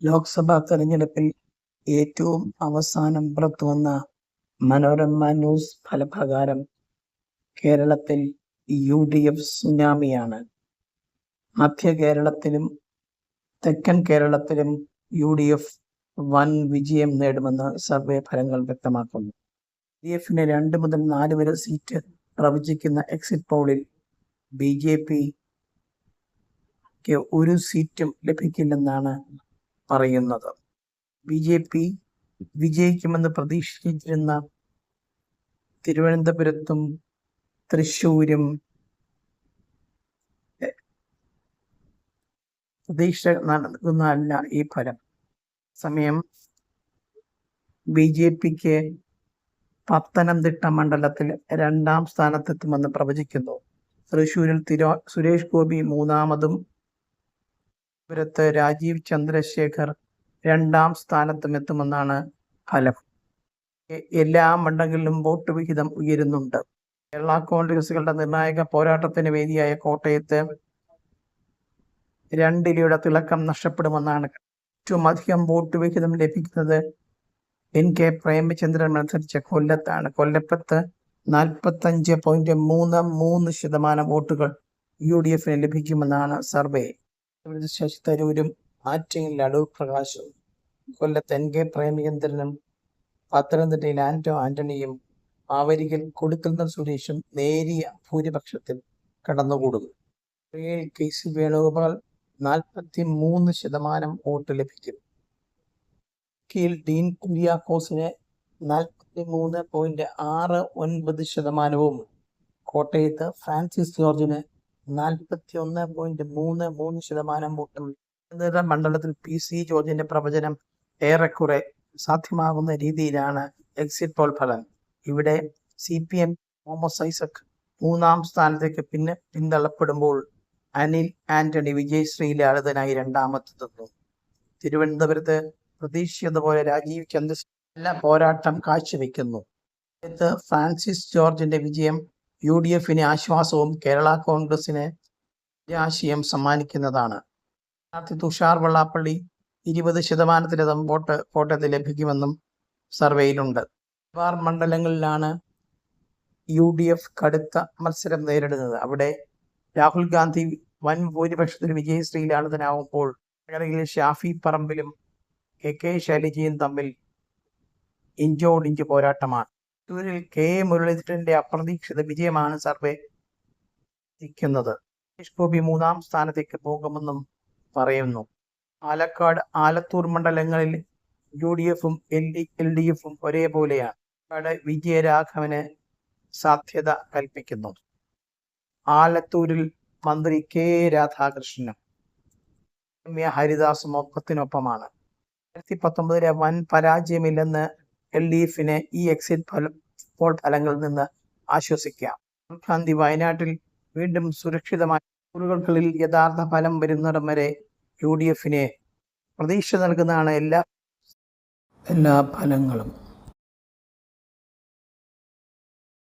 ലോക്സഭാ തെരഞ്ഞെടുപ്പിൽ ഏറ്റവും അവസാനം പുറത്തുവന്ന മനോരമ ന്യൂസ് ഫലപ്രകാരം കേരളത്തിൽ യു ഡി എഫ് സുനാമിയാണ്. മധ്യ കേരളത്തിലും തെക്കൻ കേരളത്തിലും യു ഡി എഫ് വൻ വിജയം നേടുമെന്ന് സർവേ ഫലങ്ങൾ വ്യക്തമാക്കുന്നു. ഡി എഫിന് രണ്ട് മുതൽ നാല് വരെ സീറ്റ് പ്രവചിക്കുന്ന എക്സിറ്റ് പോളിൽ ബി ജെ പിക്ക് ഒരു സീറ്റും ലഭിക്കില്ലെന്നാണ് പറയുന്നത്. ബി ജെ പി വിജയിക്കുമെന്ന് പ്രതീക്ഷിച്ചിരുന്ന തിരുവനന്തപുരത്തും തൃശ്ശൂരും പ്രതീക്ഷ നടക്കുന്നതല്ല ഈ ഫലം. സമയം ബി ജെ പിക്ക് പത്തനംതിട്ട മണ്ഡലത്തിൽ രണ്ടാം സ്ഥാനത്തെത്തുമെന്ന് പ്രവചിക്കുന്നു. തൃശ്ശൂരിൽ തിരോ സുരേഷ് ഗോപി മൂന്നാമതും പുരത്ത് രാജീവ് ചന്ദ്രശേഖർ രണ്ടാം സ്ഥാനത്തും എത്തുമെന്നാണ് ഫലം. എല്ലാ മണ്ഡലങ്ങളിലും വോട്ട് വിഹിതം ഉയരുന്നുണ്ട്. കേരള കോൺഗ്രസുകളുടെ നിർണായക പോരാട്ടത്തിന് വേദിയായ കോട്ടയത്ത് രണ്ടിലയുടെ തിളക്കം നഷ്ടപ്പെടുമെന്നാണ് ഏറ്റവും അധികം വോട്ട് വിഹിതം ലഭിക്കുന്നത് എൻ കെ പ്രേമചന്ദ്രൻ മത്സരിച്ച കൊല്ലത്താണ്. കൊല്ലപ്പത്ത് നാൽപ്പത്തഞ്ച് പോയിന്റ് മൂന്ന് മൂന്ന് ശതമാനം വോട്ടുകൾ യു ഡി എഫിന് ലഭിക്കുമെന്നാണ് സർവേ. ശശി തരൂരും ആറ്റിങ്ങിൽ അടൂർ പ്രകാശും കൊല്ലത്ത് എൻ കെ പ്രേമചന്ദ്രനും പത്തനംതിട്ടയിൽ ആന്റോ ആന്റണിയും ആവരികിൽ കൊടുക്കുന്ന സുരേഷും നേരിയ ഭൂരിപക്ഷത്തിൽ കടന്നുകൂടും ഏഴ് കെ വേണുഗോപാൽ നാൽപ്പത്തി മൂന്ന് ശതമാനം വോട്ട് ലഭിക്കും. കീൽ ഡീൻ കുര്യാക്കോസിന് നാൽപ്പത്തി മൂന്ന് പോയിന്റ് ആറ് ഒൻപത് ശതമാനവും കോട്ടയത്ത് ഫ്രാൻസിസ് ജോർജിന് നാൽപ്പത്തി ഒന്ന് പോയിന്റ് മൂന്ന് മൂന്ന് ശതമാനം വോട്ടും മണ്ഡലത്തിൽ പി സി ജോർജിന്റെ പ്രവചനം ഏറെക്കുറെ സാധ്യമാകുന്ന രീതിയിലാണ് എക്സിറ്റ് പോൾ ഫലം. ഇവിടെ C P M Thomas Isaac മൂന്നാം സ്ഥാനത്തേക്ക് പിന്നെ പിന്തള്ളപ്പെടുമ്പോൾ അനിൽ ആന്റണി വിജയശ്രീലാളിതനായി രണ്ടാമത്തെത്തുന്നു. തിരുവനന്തപുരത്ത് പ്രതീക്ഷിച്ചതുപോലെ രാജീവ് ചന്ദ്ര നല്ല പോരാട്ടം കാഴ്ചവെക്കുന്നു. ഫ്രാൻസിസ് ജോർജിന്റെ വിജയം യു ഡി എഫിന് ആശ്വാസവും കേരള കോൺഗ്രസിന് ആശയം സമ്മാനിക്കുന്നതാണ്. സ്ഥാനാർത്ഥി തുഷാർ വെള്ളാപ്പള്ളി ഇരുപത് ശതമാനത്തിലധികം വോട്ട് കോട്ടയത്ത് ലഭിക്കുമെന്നും സർവേയിലുണ്ട്. ബാർ മണ്ഡലങ്ങളിലാണ് യു ഡി എഫ് കടുത്ത മത്സരം നേരിടുന്നത്. അവിടെ രാഹുൽ ഗാന്ധി വൻ ഭൂരിപക്ഷത്തിൽ വിജയശ്രീലാളിതനാവുമ്പോൾ വടകരയിൽ ഷാഫി പറമ്പിലും കെ കെ ശൈലജയും തമ്മിൽ ഇഞ്ചോടിഞ്ച് പോരാട്ടമാണ്. തൃശ്ശൂരിൽ കെ എ മുരളീധരന്റെ അപ്രതീക്ഷിത വിജയമാണ് സർവേ ഇരിക്കുന്നത് ഗോപി മൂന്നാം സ്ഥാനത്തേക്ക് പോകുമെന്നും പറയുന്നു. പാലക്കാട് ആലത്തൂർ മണ്ഡലങ്ങളിൽ യു ഡി എഫും എൽ ഡി എൽ ഡി എഫും ഒരേപോലെയാണ്. വിജയരാഘവന് സാധ്യത കൽപ്പിക്കുന്നു. ആലത്തൂരിൽ മന്ത്രി കെ രാധാകൃഷ്ണനും രമ്യ ഹരിദാസും ഒപ്പത്തിനൊപ്പമാണ്. രണ്ടായിരത്തി പത്തൊമ്പതിലെ വൻ പരാജയമില്ലെന്ന് എൽ ഡി എഫിനെ ഈ എക്സിറ്റ് ഫലം പോൾ ഫലങ്ങളിൽ നിന്ന് ആശ്വസിക്കാം. ഗാന്ധി വയനാട്ടിൽ വീണ്ടും സുരക്ഷിതമായ ൂറുകളിൽ യഥാർത്ഥ ഫലം വരുന്നിടം വരെ യു ഡി എഫിനെ പ്രതീക്ഷ നൽകുന്നതാണ് എല്ലാ എല്ലാ ഫലങ്ങളും.